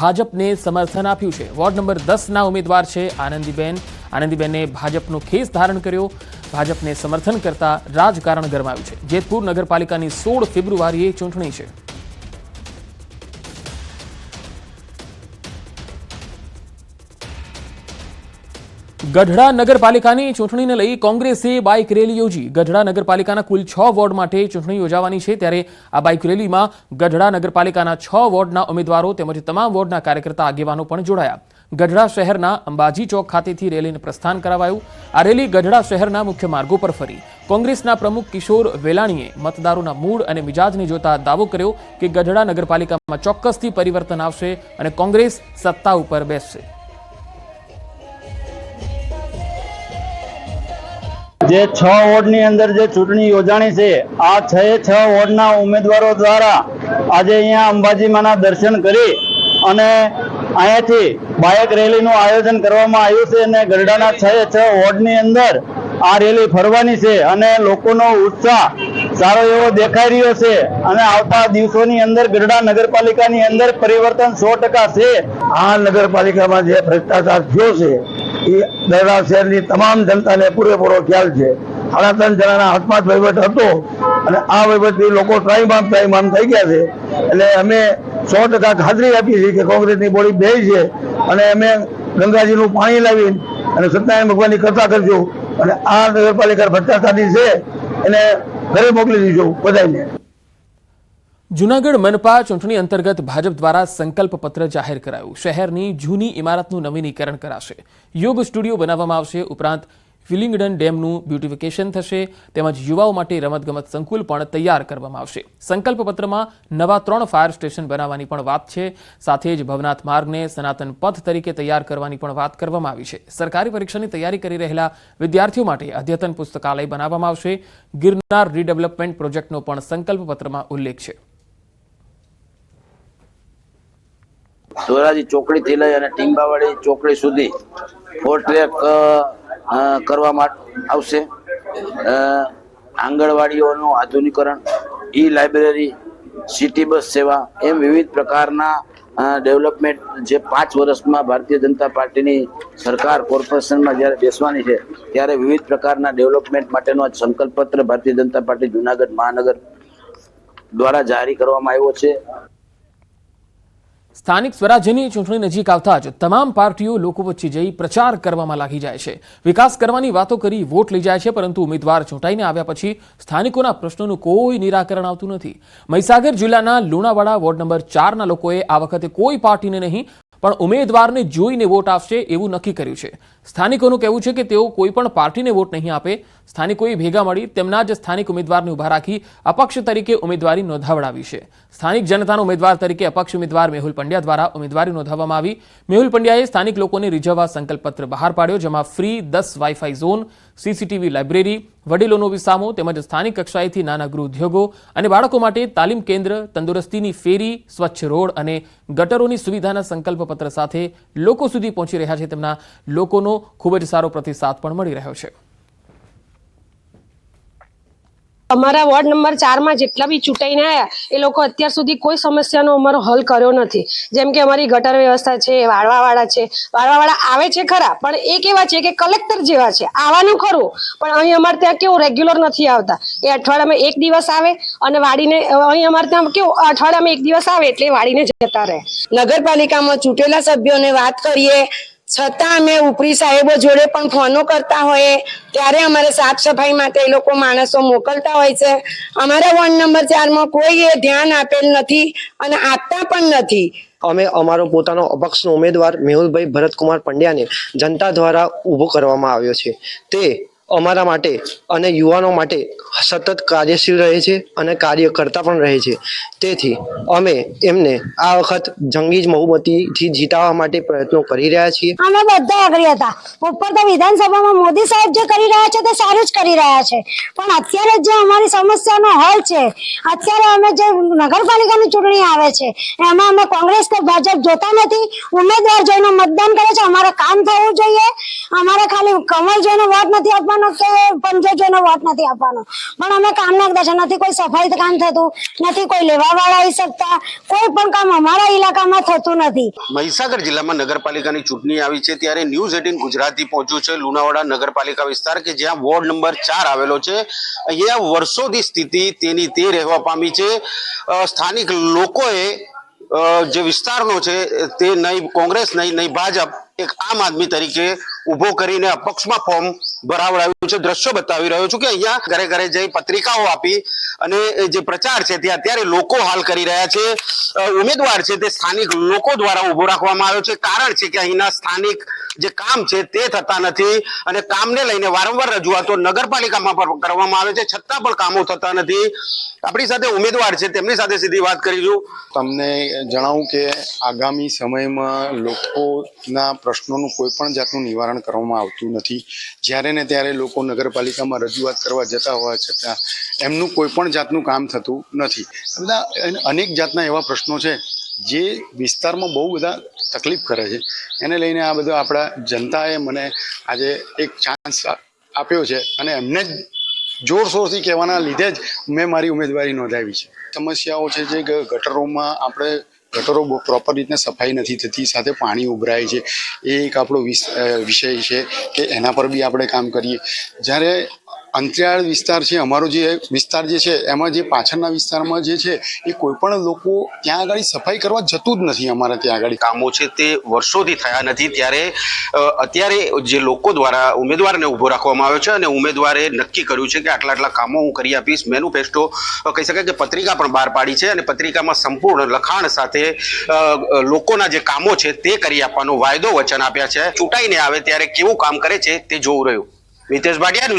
ભાજપને સમર્થન આપ્યું છે. વોર્ડ નંબર દસના ઉમેદવાર છે આનંદીબેન. આનંદીબેને ભાજપનો ખેસ ધારણ કર્યો. ભાજપને સમર્થન કરતા રાજકારણ ગરમાયું છે. જેતપુર નગરપાલિકાની સોળ ફેબ્રુઆરીએ ચૂંટણી છે. ગઢડા નગરપાલિકાની ચૂંટણીને લઈ કોંગ્રેસે બાઇક રેલી યોજી. ગઢડા નગરપાલિકાના કુલ છ વોર્ડ માટે ચૂંટણી યોજાવાની છે. ત્યારે આ બાઇક રેલીમાં ગઢડા નગરપાલિકાના છ વોર્ડના ઉમેદવારો તેમજ તમામ વોર્ડના કાર્યકર્તા આગેવાનો પણ જોડાયા. ગઢડા શહેરના અંબાજી ચોક ખાતેથી રેલીને પ્રસ્થાન કરાવાયું. આ રેલી ગઢડા શહેરના મુખ્ય માર્ગો પર ફરી. કોંગ્રેસના પ્રમુખ કિશોર વેલાણીએ મતદારોના મૂડ અને મિજાજને જોતા દાવો કર્યો કે ગઢડા નગરપાલિકામાં ચોક્કસથી પરિવર્તન આવશે અને કોંગ્રેસ સત્તા ઉપર બેસશે. જે છ વોર્ડની અંદર જે ચૂંટણી યોજાણી છે, આ છ છ વોર્ડના ઉમેદવારો દ્વારા આજે અહીંયા અંબાજીમાના દર્શન કરી અને અહીંયાથી બાઇક રેલીનું આયોજન કરવામાં આવ્યું છે અને ગરડાના છ છ વોર્ડની અંદર આ રેલી ફરવાની છે અને લોકોનો ઉત્સાહ સારો એવો દેખાઈ રહ્યો છે. અને આવતા દિવસોની અંદર ગઢડા નગરપાલિકાની અંદર પરિવર્તન સો ટકા છે. આ નગરપાલિકામાં જે ભ્રષ્ટાચાર થયો છે, એ દરડા શહેરની તમામ જનતાને પૂરેપૂરો ખ્યાલ છે. સાડા ત્રણ જણાના હાથમાં જ વહીવટ હતો અને આ વહીવટથી લોકો ત્રાઈમામ ત્રાઈમામ થઈ ગયા છે. એટલે અમે સો ટકા ખાતરી આપી છે કે કોંગ્રેસની બોડી બે છે. અને અમે ગંગાજીનું પાણી લાવીને અને સત્યનારાયણ ભગવાનની કથા કરજો. અને આ નગરપાલિકા ભ્રષ્ટાચારની છે, એને ઘરે મોકલી દીધો બધાને જૂનાગઢ મનપા ચૂંટણી અંતર્ગત ભાજપ દ્વારા સંકલ્પ પત્ર જાહેર કરાયું. શહેરની જૂની ઇમારતનું નવીનીકરણ કરાશે. યોગ સ્ટુડિયો બનાવવામાં આવશે ઉપરાંત વિલિંગડન ડેમનું બ્યુટિફિકેશન થશે, તેમજ યુવાઓ માટે રમતગમત સંકુલ પણ તૈયાર કરવામાં આવશે. સંકલ્પ પત્રમાં નવા ત્રણ ફાયર સ્ટેશન બનાવવાની પણ વાત છે. સાથે જ ભવનાથ માર્ગને સનાતન પથ તરીકે તૈયાર કરવાની પણ વાત કરવામાં આવી છે. સરકારી પરીક્ષાની તૈયારી કરી રહેલા વિદ્યાર્થીઓ માટે અદ્યતન પુસ્તકાલય બનાવવામાં આવશે. ગિરનાર રીડેવલપમેન્ટ પ્રોજેક્ટનો પણ સંકલ્પ પત્રમાં ઉલ્લેખ છે. ધોરાજી ચોકડીથી લઈ અને ચોકડી સુધી ફોર ટ્રેક કરવામાં આવશે. આંગણવાડીઓનું આધુનિકરણ, ઈ લાઇબ્રેરી, સિટી બસ સેવા એમ વિવિધ પ્રકારના ડેવલપમેન્ટ જે પાંચ વર્ષમાં ભારતીય જનતા પાર્ટીની સરકાર કોર્પોરેશનમાં જ્યારે બેસવાની છે, ત્યારે વિવિધ પ્રકારના ડેવલપમેન્ટ માટેનો આ સંકલ્પ પત્ર ભારતીય જનતા પાર્ટી જુનાગઢ મહાનગર દ્વારા જારી કરવામાં આવ્યો છે. સ્થાનિક સ્વરાજ્યની ચૂંટણી નજીક આવતા જ તમામ પાર્ટીઓ લોકો વચ્ચે જઈ પ્રચાર કરવામાં લાગી જાય છે. વિકાસ કરવાની વાતો કરી વોટ લઈ જાય છે, પરંતુ ઉમેદવાર ચૂંટાઈને આવ્યા પછી સ્થાનિકોના પ્રશ્નોનું કોઈ નિરાકરણ આવતું નથી. મહીસાગર જિલ્લાના લુણાવાડા વોર્ડ નંબર ચારના લોકોએ આ વખતે કોઈ પાર્ટીને નહીં, પણ ઉમેદવારને જોઈને વોટ આપશે એવું નક્કી કર્યું છે. સ્થાનિકોનું કહેવું છે કે તેઓ કોઈ પણ પાર્ટીને વોટ નહીં આપે સ્થાનિકોએ ભેગા મળી તેમના જ સ્થાનિક ઉમેદવારને ઊભા રાખી અપક્ષ તરીકે ઉમેદવારી નોંધાવડાવી છે. સ્થાનિક જનતાના ઉમેદવાર તરીકે અપક્ષ ઉમેદવાર મેહુલ પંડ્યા દ્વારા ઉમેદવારી નોંધાવવામાં આવી. મેહુલ પંડ્યાએ સ્થાનિક લોકોને રીઝવવા સંકલ્પપત્ર બહાર પાડ્યો, જેમાં ફ્રી દસ વાઈફાઈ ઝોન સીસીટીવી લાઇબ્રેરી, વડીલોનો વિસામો તેમજ સ્થાનિક કક્ષાએથી નાના ગૃહ ઉદ્યોગો અને બાળકો માટે તાલીમ કેન્દ્ર, તંદુરસ્તીની ફેરી, સ્વચ્છ રોડ અને ગટરોની સુવિધાના સંકલ્પપત્ર સાથે લોકો સુધી પહોંચી રહ્યા છે. તેમના લોકોનો ખૂબ જ સારો પ્રતિસાદ પણ મળી રહ્યો છે. અમારા વોર્ડ નંબર ચારમાં જેટલા બી ચૂંટાઈને આવ્યા એ લોકો અત્યાર સુધી કોઈ સમસ્યાનો અમારો હલ કર્યો નથી. જેમ કે અમારી ગટર વ્યવસ્થા છે, વાળવાવાળા છે. વાળવાવાળા આવે છે ખરા, પણ એ કેવા છે કે કલેક્ટર જેવા છે. આવવાનું ખરું, પણ અહીં અમારે ત્યાં કેવું રેગ્યુલર નથી આવતા. એ અઠવાડિયામાં એક દિવસ આવે અને વાડીને, અહીં અમારે ત્યાં કેવું, અઠવાડિયામાં એક દિવસ આવે એટલે વાડીને જતા રહે. નગરપાલિકામાં ચૂંટેલા સભ્યોને વાત કરીએ છતાં અમે ઉપરી સાહેબો જોડે પણ ફોનો કરતા હોઈએ. ત્યારે અમારે સાફ સફાઈ માટે એ લોકો માણસો મોકલતા હોય છે. અમારા વોર્ડ નંબર ચારમાં કોઈ એ ધ્યાન આપેલ નથી અને આપતા પણ નથી. અમે અમારો પોતાનો અપક્ષનો ઉમેદવાર મેહુલભાઈ ભરતકુમાર પંડ્યાને જનતા દ્વારા ઊભો કરવામાં આવ્યો છે. તે અમારા માટે અને યુવાનો માટે સતત કાર્યશીલ રહે છે અને કાર્ય કરતા પણ રહે છે. તેથી અમે એમને આ વખત જંગી જ બહુમતીથી જીતાવવા માટે પ્રયત્નો કરી રહ્યા છીએ. અમે બધા આગળ હતા. ઉપર તો વિધાનસભામાં મોદી સાહેબ જે કરી રહ્યા છે તે સારું જ કરી રહ્યા છે. પણ અત્યારે જે અમારી સમસ્યાનો હલ છે, અત્યારે અમે જે નગરપાલિકાની ચૂંટણી આવે છે, એમાં અમે કોંગ્રેસ કે ભાજપ જોતા નથી. ઉમેદવાર જોઈને મતદાન કરે છે. અમારે કામ થવું જોઈએ. અમારે ખાલી કમર જોઈને વોટ નથી આપવાનો. આપવાનો કે પંજો નો વોટ નથી આપવાનો? પણ અમે કામ નાખતા છે. નથી કોઈ સફાઈ કામ થતું, નથી કોઈ લેવા વાળા આવી શકતા, કોઈ પણ કામ અમારા ઇલાકામાં થતું નથી. મહીસાગર જિલ્લામાં નગરપાલિકાની ચૂંટણી આવી છે ત્યારે ન્યૂઝ એટીન ગુજરાતી પહોંચ્યું છે. લુણાવાડા નગરપાલિકા વિસ્તાર કે જ્યાં વોર્ડ નંબર ચાર આવેલો છે. અહીંયા વર્ષોથી સ્થિતિ તેની તે રહેવા પામી છે. સ્થાનિક લોકોએ જે વિસ્તારનો છે, તે નહીં, કોંગ્રેસ નહીં નહીં ભાજપ, એક આમ આદમી તરીકે ઊભો કરીને અપક્ષમાં ફોર્મ ભરાવડાવ્યું છે. દ્રશ્યો બતાવી રહ્યો છું કે અહીંયા ઘરે ઘરે જઈ પત્રિકાઓ આપી અને જે પ્રચાર છે તે અત્યારે લોકો હાલ કરી રહ્યા છે. ઉમેદવાર છે તે સ્થાનિક લોકો દ્વારા ઊભો રાખવામાં આવ્યો છે. કારણ છે કે અહીંના સ્થાનિક જે કામ છે તે થતા નથી અને કામને લઈને વારંવાર રજૂઆતો નગરપાલિકામાં પણ કરવામાં આવે છે. છતાં પણ કામો થતા નથી. આપણી સાથે ઉમેદવાર છે, તેમની સાથે સીધી વાત કરીશું તમને જણાવું કે આગામી સમયમાં લોકોના પ્રશ્નોનું કોઈ પણ જાતનું નિવારણ કરવામાં આવતું નથી. જ્યારે ને ત્યારે લોકો નગરપાલિકામાં રજૂઆત કરવા જતા હોવા છતાં એમનું કોઈ પણ જાતનું કામ થતું નથી. બધા અનેક જાતના એવા પ્રશ્નો છે જે વિસ્તારમાં બહુ બધા તકલીફ કરે છે. એને લઈને આ બધું આપણા જનતાએ મને આજે એક ચાન્સ આપ્યો છે અને એમને જ જોરશોરથી કહેવાના લીધે જ મેં મારી ઉમેદવારી નોંધાવી છે. સમસ્યાઓ છે જે ગટરોમાં આપણે ગટરો પ્રોપર રીતે સફાઈ નથી થતી, સાથે પાણી ઉભરાય છે. એ એક આપણો વિષય છે કે એના પર બી આપણે કામ કરીએ. જ્યારે અંતરિયાળ વિસ્તાર છે, અમારો જે વિસ્તાર જે છે, એમાં જે પાછળના વિસ્તારમાં જે છે, એ કોઈ પણ લોકો ત્યાં આગળ સફાઈ કરવા જતું જ નથી અમારે ત્યાં આગળ. કામો છે તે વર્ષોથી થયા નથી, ત્યારે અત્યારે જે લોકો દ્વારા ઉમેદવારને ઊભો રાખવામાં આવ્યો છે અને ઉમેદવારે નક્કી કર્યું છે કે આટલા આટલા કામો હું કરી આપીશ, મેનુફેસ્ટો કહી શકાય કે પત્રિકા પણ બહાર પાડી છે અને પત્રિકામાં સંપૂર્ણ લખાણ સાથે લોકોના જે કામો છે તે કરી આપવાનો વાયદો વચન આપ્યા છે. ચૂંટાઈને આવે ત્યારે કેવું કામ કરે છે તે જોવું રહ્યું. મિતેશ ભાટિયા